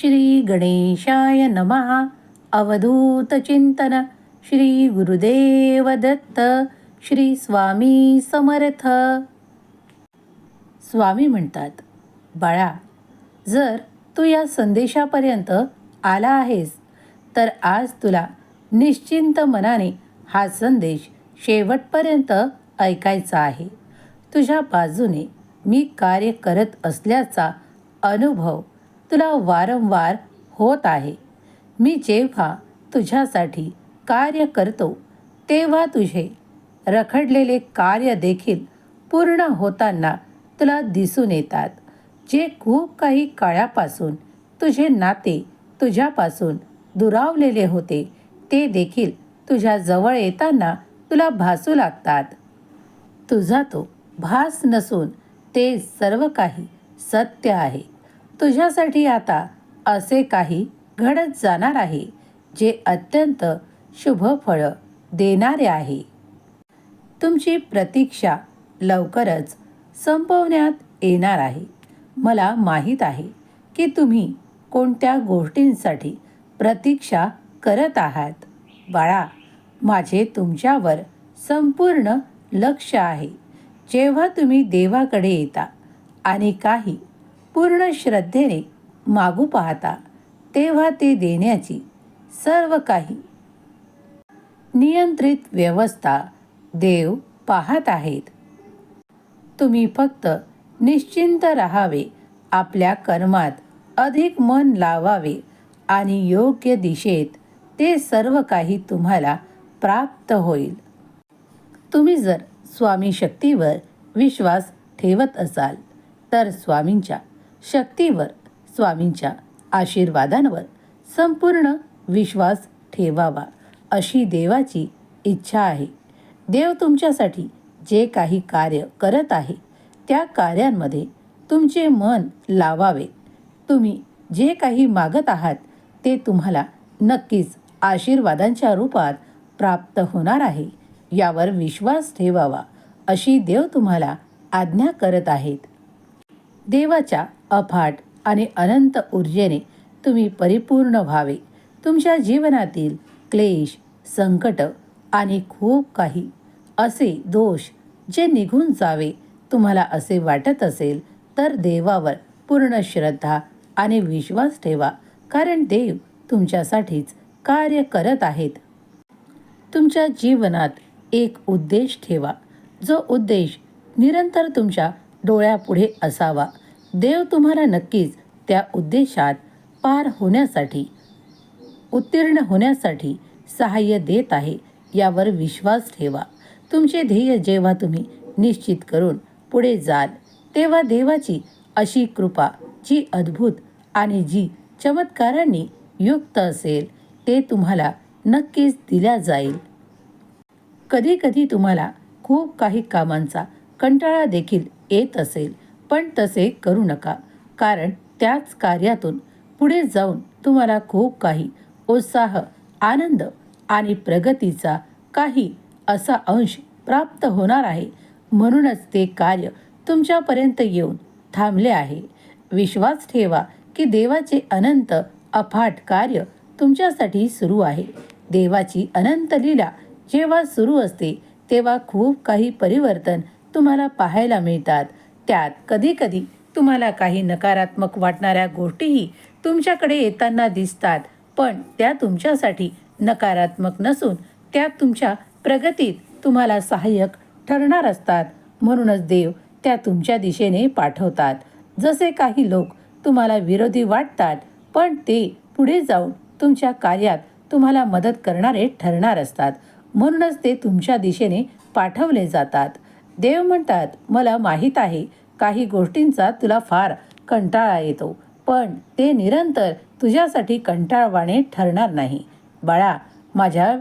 श्री गणेशाय नमः. अवधूत चिंतन. श्री गुरुदेव दत्त. श्री स्वामी समर्थ. स्वामी म्हणतात बाळा जर तू या संदेशापर्यंत आला आहेस तर आज तुला निश्चिंत मनाने हा संदेश शेवटपर्यंत ऐकायचा आहे. तुझ्या बाजूने मी कार्य करत असल्याचा अनुभव तुला वारंवार होत आहे. मी जेव्हा तुझ्यासाठी कार्य करतो तेव्हा तुझे रखडलेले कार्य देखील पूर्ण होताना तुला दिसून येतात. जे खूप काही काळापासून तुझे नाते तुझ्यापासून दुरावलेले होते ते देखील तुझ्याजवळ येताना तुला भासू लागतात. तुझा तो भास नसून ते सर्व काही सत्य आहे. तुझ्यासाठी आता असे काही घडत जाणार आहे जे अत्यंत शुभ फळं देणारे आहे. तुमची प्रतीक्षा लवकरच संपवण्यात येणार आहे. मला माहीत आहे की तुम्ही कोणत्या गोष्टींसाठी प्रतीक्षा करत आहात. बाळा माझे तुमच्यावर संपूर्ण लक्ष आहे. जेव्हा तुम्ही देवाकडे येता आणि काही पूर्ण श्रद्धेने मागू पाहता तेव्हा ते देण्याची सर्व काही नियंत्रित व्यवस्था देव पाहत आहेत. तुम्ही फक्त निश्चिंत राहावे आपल्या कर्मात अधिक मन लावावे आणि योग्य दिशेत ते सर्व काही तुम्हाला प्राप्त होईल. तुम्ही जर स्वामी शक्तीवर विश्वास ठेवत असाल तर स्वामींच्या शक्तीवर स्वामींच्या आशीर्वादांवर संपूर्ण विश्वास ठेवावा अशी देवाची इच्छा आहे. देव तुमच्यासाठी जे काही कार्य करत आहे त्या कार्यांमध्ये तुमचे मन लावावे. तुम्ही जे काही मागत आहात ते तुम्हाला नक्कीच आशीर्वादांच्या रूपात प्राप्त होणार आहे. यावर विश्वास ठेवावा अशी देव तुम्हाला आज्ञा करत आहेत. देवाच्या अफाट आणि अनंत ऊर्जेने तुम्ही परिपूर्ण व्हावे. तुमच्या जीवनातील क्लेश संकट आणि खूप काही असे दोष जे निघून जावे तुम्हाला असे वाटत असेल तर देवावर पूर्ण श्रद्धा आणि विश्वास ठेवा कारण देव तुमच्यासाठीच कार्य करत आहेत. तुमच्या जीवनात एक उद्देश ठेवा. जो उद्देश निरंतर तुमच्या डोळ्यापुढे असावा. देव तुम्हाला नक्कीच त्या उद्देशात पार होण्यासाठी उत्तीर्ण होण्यासाठी सहाय्य देत आहे यावर विश्वास ठेवा. तुमचे ध्येय जेव्हा तुम्ही निश्चित करून पुढे जाल तेव्हा देवाची अशी कृपा जी अद्भुत आणि जी चमत्कारांनी युक्त असेल ते तुम्हाला नक्कीच दिल्या जाईल. कधी कधी तुम्हाला खूप काही कामांचा कंटाळा देखील येत असेल पण तसे करू नका. कारण त्याच कार्यातून पुढे जाऊन तुम्हाला खूप काही उत्साह आनंद आणि प्रगतीचा काही असा अंश प्राप्त होणार आहे. म्हणूनच ते कार्य तुमच्यापर्यंत येऊन थांबले आहे. विश्वास ठेवा की देवाचे अनंत अफाट कार्य तुमच्यासाठी सुरू आहे. देवाची अनंत लीला जेव्हा सुरू असते तेव्हा खूप काही परिवर्तन तुम्हाला पाहायला मिळतात. त्यात कधीकधी तुम्हाला काही नकारात्मक वाटणाऱ्या गोष्टीही तुमच्याकडे येताना दिसतात. पण त्या तुमच्यासाठी नकारात्मक नसून त्या तुमच्या प्रगतीत तुम्हाला सहाय्यक ठरणार असतात. म्हणूनच देव त्या तुमच्या दिशेने पाठवतात. जसे काही लोक तुम्हाला विरोधी वाटतात पण ते पुढे जाऊन तुमच्या कार्यात तुम्हाला मदत करणारे ठरणार असतात. म्हणूनच ते तुमच्या दिशेने पाठवले जातात. देव म्हणतात मला माहीत आहे काही गोष्टींचा तुला फार कंटाळा येतो पण ते निरंतर तुझ्यासाठी कंटाळवाणे ठरणार नाही. बाळा माझ्या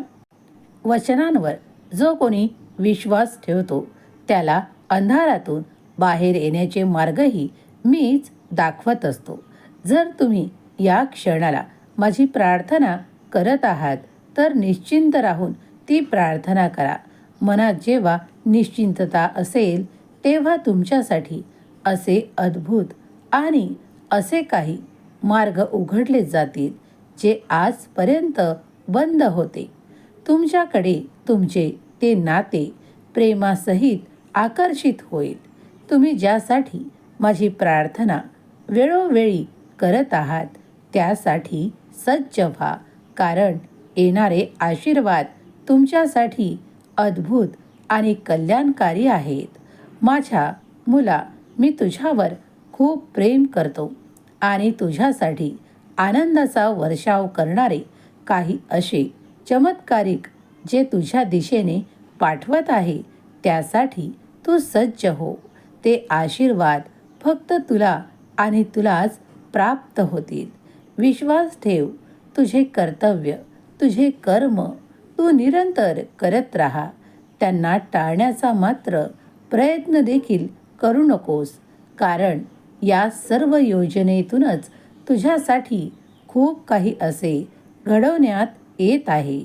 वचनांवर जो कोणी विश्वास ठेवतो त्याला अंधारातून बाहेर येण्याचे मार्गही मीच दाखवत असतो. जर तुम्ही या क्षणाला माझी प्रार्थना करत आहात तर निश्चिंत राहून ती प्रार्थना करा. मनात जेव्हा निश्चिंतता असेल तेव्हा तुमच्यासाठी असे अद्भुत आणि असे काही मार्ग उघडले जातील जे आजपर्यंत बंद होते. तुमच्याकडे तुमचे ते नाते प्रेमासहित आकर्षित होईल. तुम्ही ज्यासाठी माझी प्रार्थना वेळोवेळी करत आहात त्यासाठी सज्ज व्हा. कारण येणारे आशीर्वाद तुमच्यासाठी अद्भुत आणि कल्याणकारी आहेत. माझ्या मुला मी तुझ्यावर खूप प्रेम करतो आणि तुझ्यासाठी आनंदाचा वर्षाव करणारे काही असे चमत्कारिक जे तुझ्या दिशेने पाठवत आहे त्यासाठी तू सज्ज हो. ते आशीर्वाद फक्त तुला आणि तुलाच प्राप्त होतील. विश्वास ठेव तुझे कर्तव्य तुझे कर्म तू निरंतर करत राहा. त्यांना टाळण्याचा मात्र प्रयत्न देखील करू नकोस. कारण या सर्व योजनेतूनच तुझ्यासाठी खूप काही असे घडवण्यात येत आहे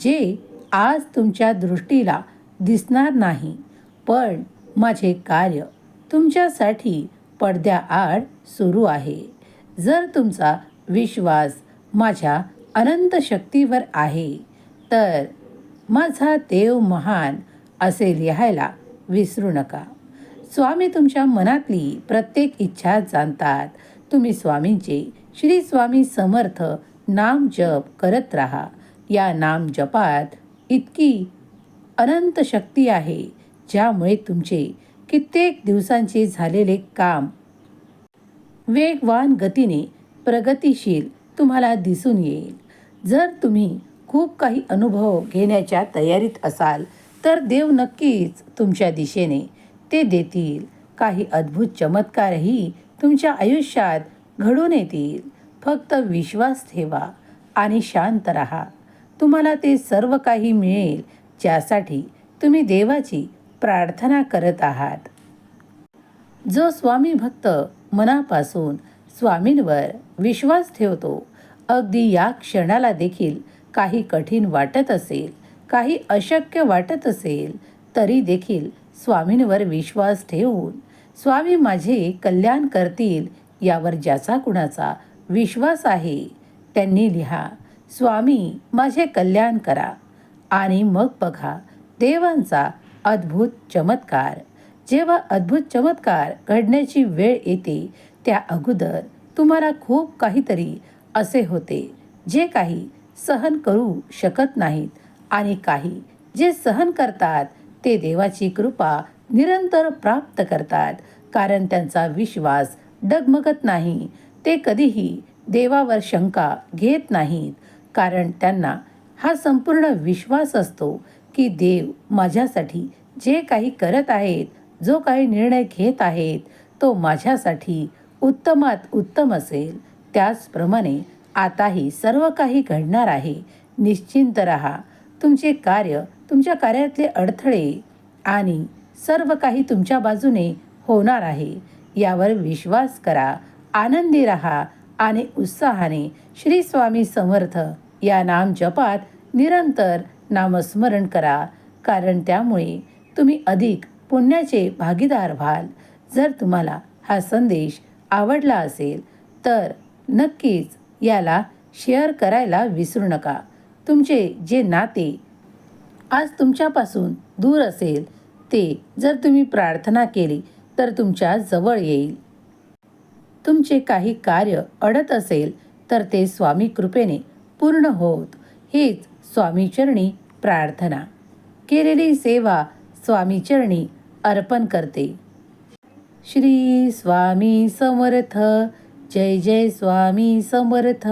जे आज तुमच्या दृष्टीला दिसणार नाही. पण माझे कार्य तुमच्यासाठी पडद्याआड सुरू आहे. जर तुमचा विश्वास माझ्या अनंत शक्तीवर आहे तर माझा देव महान असे लिहायला विसरू नका. स्वामी तुमच्या मनातली प्रत्येक इच्छा जाणतात. तुम्ही स्वामींचे श्री स्वामी समर्थ नाम जप करत राहा. या नाम जपात इतकी अनंत शक्ती आहे ज्यामुळे तुमचे कित्येक दिवसांचे झालेले काम वेगवान गतीने प्रगतिशील तुम्हाला दिसून येईल. जर तुम्ही खूप काही अनुभव घेण्याच्या तयारीत असाल तर देव नक्कीच तुमच्या दिशेने ते देतील. काही अद्भुत चमत्कारही तुमच्या आयुष्यात घडून येतील. फक्त विश्वास ठेवा आणि शांत राहा. तुम्हाला ते सर्व काही मिळेल ज्यासाठी तुम्ही देवाची प्रार्थना करत आहात. जो स्वामी भक्त मनापासून स्वामींवर विश्वास ठेवतो अगदी या क्षणाला देखील काही कठीण वाटत असेल काही अशक्य वाटत असेल तरी देखील स्वामींवर विश्वास ठेवून स्वामी माझे कल्याण करतील यावर ज्याचा कुणाचा विश्वास आहे त्यांनी लिहा स्वामी माझे कल्याण करा. आणि मग बघा देवांचा अद्भुत चमत्कार. जेव्हा अद्भुत चमत्कार घडण्याची वेळ येते त्या अगोदर तुम्हाला खूप काहीतरी असे होते जे काही सहन करू शकत नाहीत. आणि काही जे सहन करतात ते देवाची कृपा निरंतर प्राप्त करतात कारण त्यांचा विश्वास डगमगत नाही. ते कधीही देवावर शंका घेत नाहीत कारण त्यांना हा संपूर्ण विश्वास असतो की देव माझ्यासाठी जे काही करत आहेत जो काही निर्णय घेत आहेत तो माझ्यासाठी उत्तमात उत्तम असेल. त्याचप्रमाणे आताही सर्व काही घडणार आहे. निश्चिंत रहा. तुमचे कार्य तुमच्या कार्यातले अडथळे आणि सर्व काही तुमच्या बाजूने होणार आहे. यावर विश्वास करा. आनंदी रहा आणि उत्साहाने श्री स्वामी समर्थ या नाम जपात निरंतर नामस्मरण करा. कारण त्यामुळे तुम्ही अधिक पुण्याचे भागीदार व्हाल. जर तुम्हाला हा संदेश आवडला असेल तर नक्कीच याला शेअर करायला विसरू नका. तुमचे जे नाते आज तुमच्यापासून दूर असेल ते जर तुम्ही प्रार्थना केली तर तुमच्या जवळ येईल. तुमचे काही कार्य अडत असेल तर ते स्वामी कृपेने पूर्ण होत. हेच स्वामीचरणी प्रार्थना. केलेली सेवा स्वामीचरणी अर्पण करते. श्री स्वामी समर्थ. जय जय स्वामी समर्थ.